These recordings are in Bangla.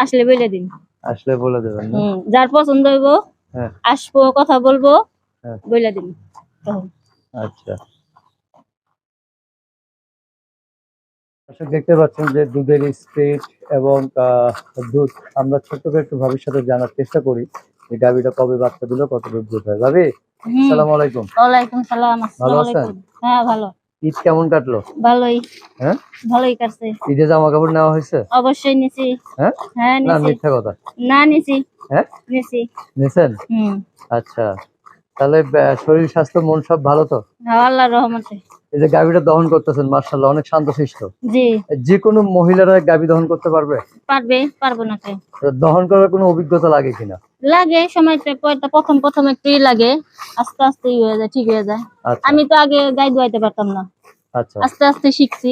আসলে বলে দিন। আসলে বলে দেবেন হুম যার পছন্দ হইব হ্যাঁ। আসব কথা বলব হ্যাঁ। বলে দিন। আচ্ছা। দেখতে পাচ্ছেন যে দুধের স্পিড এবং দুধ আমরা ছোট্ট করে একটু ভবিষ্যতে জানার চেষ্টা করি যে গাভিটা কবে বাচ্চা দিল কত দুধ হয়। ভাবি। সালাম আলাইকুম। ওয়ালাইকুম সালাম ভালো আসসালামু আছেন? হ্যাঁ ভালো। ঈদ কেমন কাটলো? ভালোই। হ্যাঁ? ভালোই কাটছে। ঈদে জামা কাপড় নেওয়া হয়েছে? অবশ্যই নিছি। হ্যাঁ? হ্যাঁ না মিথ্যা কথা। না নিছি। হ্যাঁ? নিছি। নিছেন? হুম। আচ্ছা। তাহলে শরীর স্বাস্থ্য মন সব ভালো তো? আল্লাহর রহমতে। এই যে গাভিটা দহন করতেছেন মার্শাল্লাহ অনেক শান্তশিষ্ট। জি। যে কোনো মহিলারা গাভি দহন করতে পারবে? পারবে পারব না কে দহন করার কোনো অভিজ্ঞতা লাগে কিনা? লাগে পয়টা প্রথম প্রথম একটুই লাগে। আস্তে আস্তে হয়ে যায় ঠিক হয়ে যায়। আচ্ছা। আমি তো আগে গাই ধোয়াইতে পারতাম না। আচ্ছা। আস্তে আস্তে শিখছি।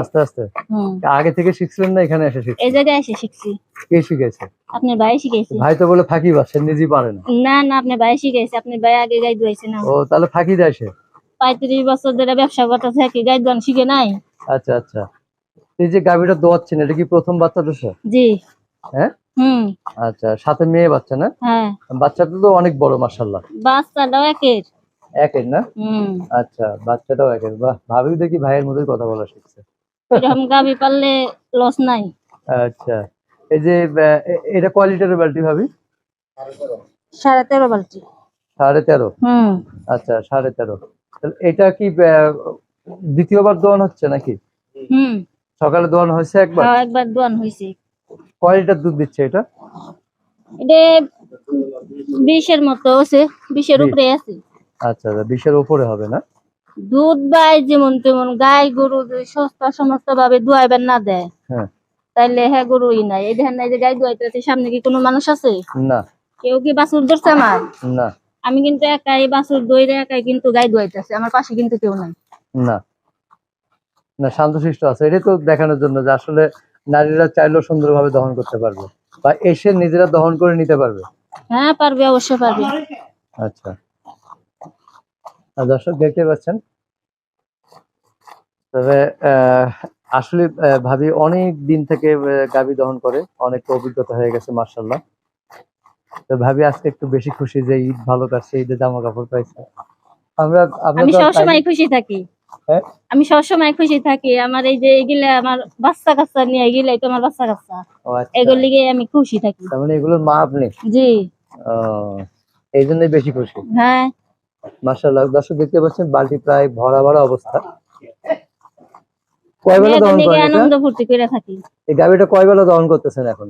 আস্তে আস্তে? হুম। আগে থেকে শিখছিলেন না এখানে এসে শিখছেন এই জায়গায় এসে শিখছি। কে শিখেছে? আপনার ভাই শিখাইছে ভাই তো বলে ফাঁকি বাসেন নিজেই পারে না। না না আপনার ভাই শিখাইছে আপনার ভাই আগে গাই ধুয়াইছে না। ও তাহলে ফাঁকি দেয় সে? পঁয়ত্রিশ বছর ধরে ব্যবসা করতেছে কি গাই ধোয়ান শিখে নাই। আচ্ছা আচ্ছা। এই যে গাভিটা দোয়াচ্ছেন এটা কি প্রথম বাচ্চা দিছে জি। হ্যাঁ? হুম। আচ্ছা সাথে মেয়ে বাচ্চা না? হ্যাঁ। বাচ্চাটা তো অনেক বড় মার্শাল্লাহ বাচ্চাটাও একের। একের না? হুম। আচ্ছা বাচ্চাটাও একের। বাহ ভাবি দেখি ভাইয়ের মতোই কথা বলা শিখছে। এরকম গাবি পারলে লস নাই। আচ্ছা। এই যে এটা কোয়ালিটির বাল্টি ভাবি? সাড়ে তেরো বালতি। সাড়ে তেরো? হুম। আচ্ছা সাড়ে তেরো। এটা কি দ্বিতীয়বার দোয়ান হচ্ছে নাকি? হুম। সকালে দোয়ান হয়েছে একবার? হ্যাঁ, একবার দোয়ান হয়েছে। কয় লিটার দুধ দিচ্ছে এটা? এটা বিশের মতো আছে বিশের উপরে আছে। আচ্ছা আচ্ছা বিশের উপরে হবে না? দুধ বাই যেমন তেমন গাই গরু সস্তা সমস্ত ভাবে দুয়াইবেন না দেয় হ্যাঁ। তাইলে হ্যাঁ গরুই নাই। এই দেখেন না এই যে গাই দুয়াইতেছে সামনে কি কোনো মানুষ আছে? না। কেউ কি বাছুর ধরছে আমার? না। আমি কিন্তু একাই বাছুর দইরে একাই কিন্তু গাই দুয়াইতেছে আমার পাশে কিন্তু কেউ নাই। না। না শান্তশিষ্ট আছে। এটা তো দেখানোর জন্য যে আসলে নারীরা চাইলেও সুন্দরভাবে দহন করতে পারবে বা এসে নিজেরা দহন করে নিতে পারবে। হ্যাঁ পারবে অবশ্যই পারবে। আচ্ছা। আর দর্শক দেখতে পাচ্ছেন? তবে আসলে ভাবি অনেক দিন থেকে গাভী দহন করে অনেক অভিজ্ঞতা হয়ে গেছে মার্শাল্লাহ তো ভাবি আজকে একটু বেশি খুশি যে ঈদ ভালো কাটছে ঈদে জামা কাপড় পাইছে। আমরা আমি সবসময় খুশি থাকি। হ্যাঁ? আমি সবসময় খুশি থাকি। আমার এই যে এগুলা আমার বাচ্চা কাচ্চা নিয়ে এগুলাই তো আমার বাচ্চা কাচ্চা। আচ্ছা। এগুলো লিগে আমি খুশি থাকি। তার মানে এগুলোর মা আপনি? জি। ও, এই জন্যই বেশি খুশি। হ্যাঁ। মার্শাল্লাহ দর্শক দেখতে পাচ্ছেন বালতি প্রায় ভরা ভরা অবস্থা। কয় বেলা দহন করেন আনন্দ ফুর্তি করে থাকি। এই গাভীটা কয় বেলা দহন করতেছেন এখন?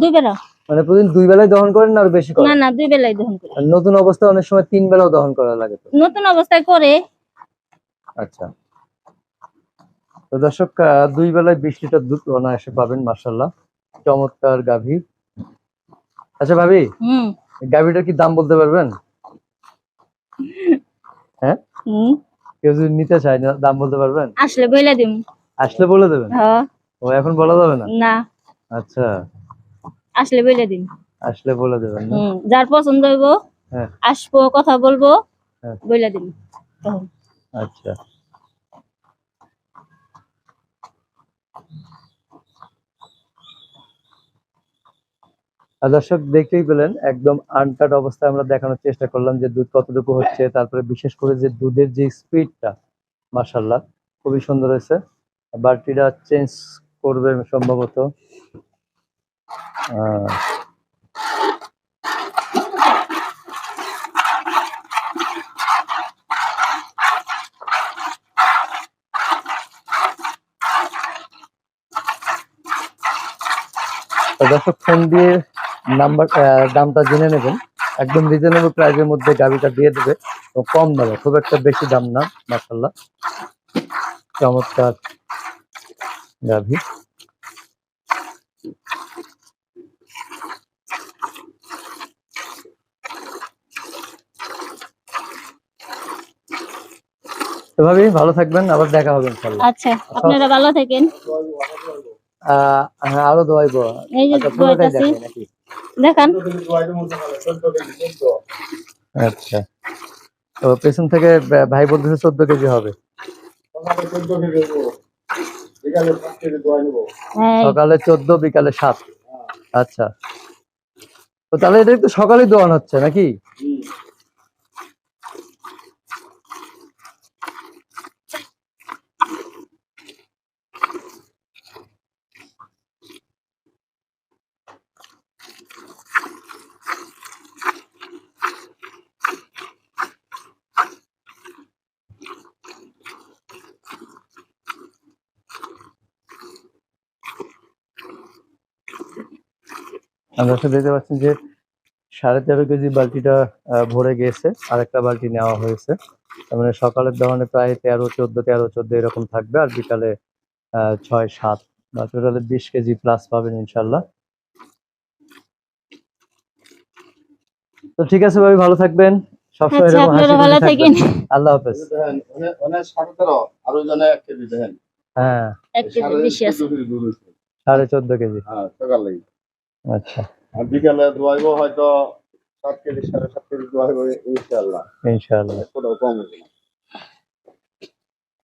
দুই বেলা। মানে প্রতিদিন দুই বেলায় দহন করেন না আর বেশি করেন? না না দুই বেলাই দহন করি। আর নতুন অবস্থায় অনেক সময় তিন বেলাও দহন করা লাগে তো? নতুন অবস্থায় করে। আচ্ছা। তো দর্শক দুই বেলায় বিশ লিটার দুধ অনায়াসে পাবেন মার্শাল্লাহ চমৎকার গাভী। আচ্ছা ভাবি হুম। গাভীটার কি দাম বলতে পারবেন? হ্যাঁ? হুম। কেউ যদি নিতে চায় না দাম বলতে পারবেন? আসলে বইলা দিম। আসলে বলে দেবেন? হ্যাঁ। ও এখন বলা যাবে না? না। আচ্ছা। আসলে বইলা দিম আসলে বলে দেবেন হুম যার পছন্দ হইব হ্যাঁ। আসব কথা বলব হ্যাঁ। বইলা দিম তখন। আচ্ছা। দর্শক দেখতেই পেলেন একদম আনকাট অবস্থায় আমরা দেখানোর চেষ্টা করলাম যে দুধ কতটুকু হচ্ছে তারপরে বিশেষ করে যে দুধের যে স্পিডটা মার্শাল্লাহ খুবই সুন্দর হয়েছে। বালতিটা চেঞ্জ করবে সম্ভবত। দর্শক, ফোন দিয়ে নাম্বার দামটা জেনে নেবেন। একদম রিজনেবল প্রাইসের মধ্যে গাড়িটা দিয়ে দেবে। কম দামে, খুব একটা বেশি দাম না মাসাল্লাহ চমৎকার গাভি তো ভাবি ভালো থাকবেন আবার দেখা হবে ইনশাল্লাহ আচ্ছা আপনারা ভালো থাকেন। আরও এই যে আচ্ছা দোয়াইতাছি। আচ্ছা। তো পেছন থেকে ভাই বলতেছে চোদ্দ কেজি হবে। সকালে চোদ্দ বিকালে সাত। আচ্ছা। তো তাহলে এটা একটু সকালে দোয়ান হচ্ছে নাকি? আমরা তো দেখতে পাচ্ছেন যে সাড়ে তেরো কেজি বালতিটা আহ, ভরে গেছে। আর একটা বালতি নেওয়া হয়েছে। মানে সকালের দহনে প্রায় তেরো চোদ্দ তেরো চোদ্দ এরকম থাকবে আর বিকালে আহ, ছয় সাত বা টোটালে বিশ কেজি প্লাস পাবেন ইনশাল্লাহ তো ঠিক আছে ভাবি ভালো থাকবেন। সবসময় আচ্ছা এরকম হাসি ভালো থাকেন। আল্লাহ হাফেজ। হ্যাঁ। সাড়ে চোদ্দ কেজি। হ্যাঁ সকালে আচ্ছা। আর বিকালে দোয়াইব হয়তো সাত কেজি সাড়ে সাত কেজি দোয়াইব ইনশাল্লাহ ইনশাল্লাহ কোথাও কম